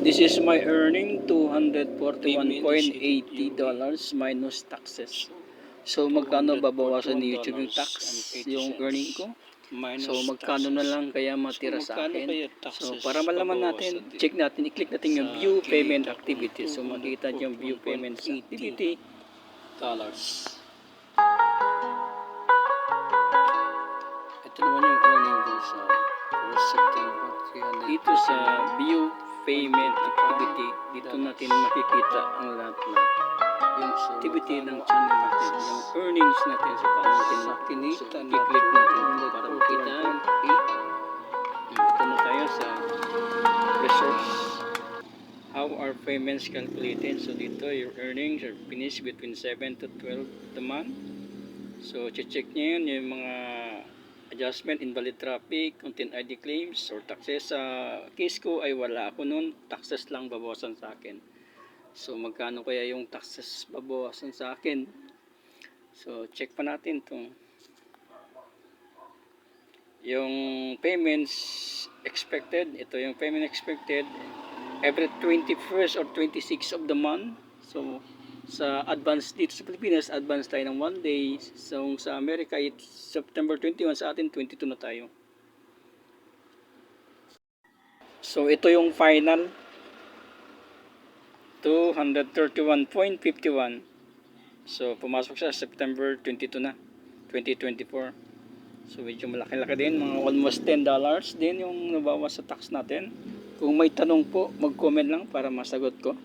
This is my earning, $241.80 dollars minus taxes. So, magkano babawasan ni YouTube yung tax, yung earning ko? So, magkano na lang kaya matira sa akin? So, para malaman natin, check natin, i-click natin yung view payment activity. So, makita niyo yung view payment activity. dollars. Ito naman yung earning ko sa September, 300. dito sa view payment natin makikita ang lahat-lahat. Yung activity ng channel natin, yung earnings natin sa paano natin i-click natin para makita. Dito na tayo sa resource. How are payments calculated? So dito, your earnings are finished between 7 to 12 the month. So, check nyo yun, yung mga adjustment, invalid traffic, content ID claims, or taxes. Sa case ko ay wala ako nun, taxes lang babawasan sa akin. So, magkano kaya yung taxes babawasan sa akin? So, check pa natin itong yung payments expected. Ito yung payment expected every 21st or 26th of the month. So, sa advance dito sa Pilipinas, advance tayo ng one day. So, sa Amerika, it's September 21. Sa atin, 22 na tayo. So, ito yung final. 231.51. So, pumasok siya September 22 na. 2024. So, medyo malaki-laki din. Mga almost $10 din yung nabawas sa tax natin. Kung may tanong po, mag-comment lang para masagot ko.